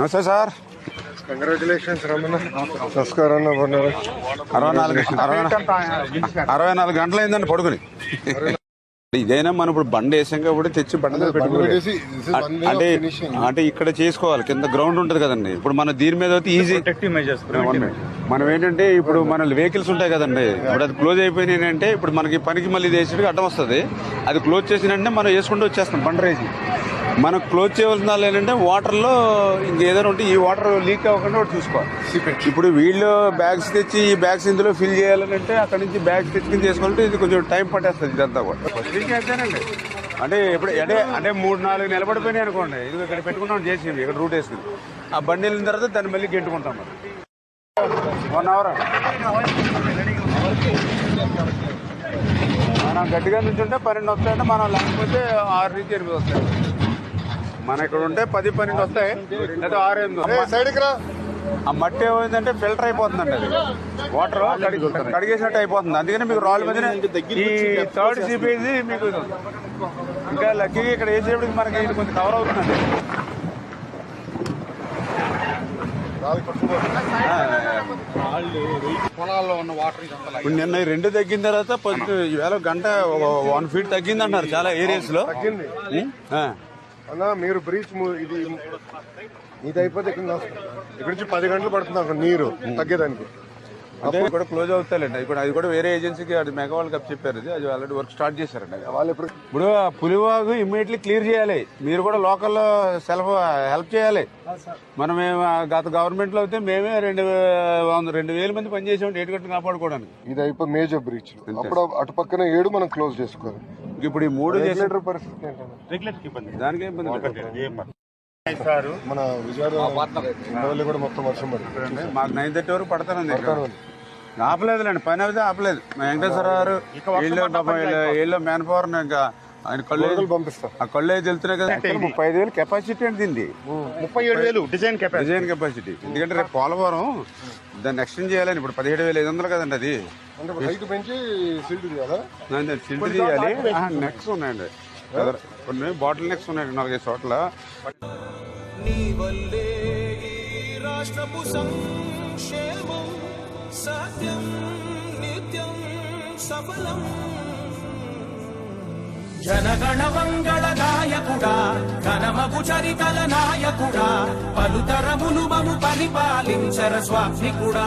నమస్తే sir. Congratulations Ramana. నమస్కారం అరవై నాలుగు అరవై అరవై నాలుగు గంటలు అయిందండి పడుకుని. ఇదైనా మనం ఇప్పుడు బండి వేసాం కాబట్టి తెచ్చి బండి పెట్టుకోవాలి. అంటే. అంటే ఇక్కడ చేసుకోవాలి కింద గ్రౌండ్ ఉంటుంది కదండి. ఇప్పుడు మన దీని మీద అయితే ఈజీ మనం ఏంటంటే ఇప్పుడు మన వెహికల్స్ ఉంటాయి కదండి. ఇప్పుడు అది క్లోజ్ అయిపోయినాయి అంటే ఇప్పుడు మనకి పనికి మళ్ళీ వేసేటికి అడ్డం వస్తుంది. అది క్లోజ్ చేసినంటే మనం వేసుకుంటూ వచ్చేస్తాం బండి రేసి మనం క్లోజ్ చేయవలసిన వాళ్ళు ఏంటంటే వాటర్లో ఇంకేదైనా ఉంటే ఈ వాటర్ లీక్ అవ్వకుండా ఒకటి చూసుకోవాలి. ఇప్పుడు వీళ్ళు బ్యాగ్స్ తెచ్చి ఈ బ్యాగ్స్ ఇందులో ఫిల్ చేయాలని అంటే అక్కడ నుంచి బ్యాగ్స్ తెచ్చుకుని చేసుకోవాలంటే ఇది కొంచెం టైం పట్టేస్తుంది ఇదంతా కూడా. అంటే ఇప్పుడు అంటే అంటే మూడు నాలుగు నిలబడిపోయినాయి అనుకోండి. ఇది ఇక్కడ పెట్టుకుంటాం చేసి ఇక్కడ రూట్ వేసుకుని ఆ బండి వెళ్ళిన తర్వాత దాన్ని మళ్ళీ గెంటుకుంటాం మరి వన్ అవర్ మనం గట్టిగా నుంచి ఉంటే పన్నెండు వస్తాయంటే. మనం లేకపోతే ఆరు నుంచి ఎనిమిది వస్తాయి మన ఇక్కడ ఉంటే పది పన్నెండు వస్తాయి. లేదా ఆరు ఎనిమిది. సైడ్కి రా. ఆ మట్టి ఏమైందంటే ఫిల్టర్ అయిపోతుందండి అది. వాటర్ కడిగేసినట్టు అయిపోతుంది. అందుకని మీకు రాళ్ళ మధ్యన ఈ థర్డ్ సిపేజీ మీకు. ఇంకా లక్కీగా ఇక్కడ వేసేప్పటికి మనకి కొంచెం కవర్ అవుతుందండి. ఇప్పుడు నిన్న రెండు తగ్గిన తర్వాత కొంచెం ఈవేళ గంట వన్ ఫీట్ తగ్గింది. అంటున్నారు చాలా ఏరియాస్లో మీరు బ్రీచ్ ఇది ఇది అయిపోతే ఇక్కడ ఇక్కడ నుంచి పది గంటలు పడుతుంది అక్కడ నీరు తగ్గేదానికి. అంటే కూడా క్లోజ్ అవుతాయండి అది కూడా అది కూడా వేరే ఏజెన్సీకి అది మెగా వాళ్ళకి అప్ చెప్పారు అది అది ఆల్రెడీ వర్క్ స్టార్ట్ చేశారండి. వాళ్ళు ఇప్పుడు ఇప్పుడు ఆ పులివాగు ఇమ్మీడియట్లీ క్లియర్ చేయాలి. మీరు కూడా లోకల్లో సెల్ఫ్ హెల్ప్ చేయాలి. మనం గత గవర్నమెంట్లో అయితే మేమే రెండు రెండు వేల మంది పనిచేసాం డేట్ కట్టి కాపాడుకోవడానికి. ఇది అయిపోయి మేజర్ బ్రీచ్ అప్పుడు అటు పక్కన ఏడు మనం క్లోజ్ చేసుకోవాలి. ఇప్పుడు ఈ మూడు పరిస్థితి దానికి ఇబ్బంది మన విజయవాడ కూడా మొత్తం వర్షం పడుతుంది మాకు నైన్ థర్టీ వరకు పడతానండి ఇక్కడ. ఆపలేదులేండి పని అయితే ఆపలేదు. మా వెంకటేశ్వర గారు వీళ్ళు మ్యాన్ పవర్ ఇంకా ఆయన కళ్ళు పంపిస్తా ఆ కళ్ళు అయితే వెళ్తున్నాయి కదా ముప్పై ఐదు వేలు కెపాసిటీ అంటే దీన్ని ముప్పై ఏడు వేలు డిజైన్ కెపాసిటీ డిజైన్ కెపాసిటీ ఎందుకంటే రేపు పోలవరం దాన్ని ఎక్స్టెండ్ చేయాలని ఇప్పుడు పదిహేడు వేల ఐదు వందలు కదండి అది. సిల్ట్ తీయాలి? నెక్స్ ఉన్నాయండి కొన్ని బాటిల్ నెక్స్ ఉన్నాయండి. నాలుగైదు చోట్ల. నీ వల్లే ఈ రాష్ట్రపు సంక్షేమం సత్యం నిత్యం సఫలం. జనగణ మంగళ గాయకుడా ఘనమగు చరితల నాయకుడా పలుతరములు మము పరిపాలించర స్వామికుడా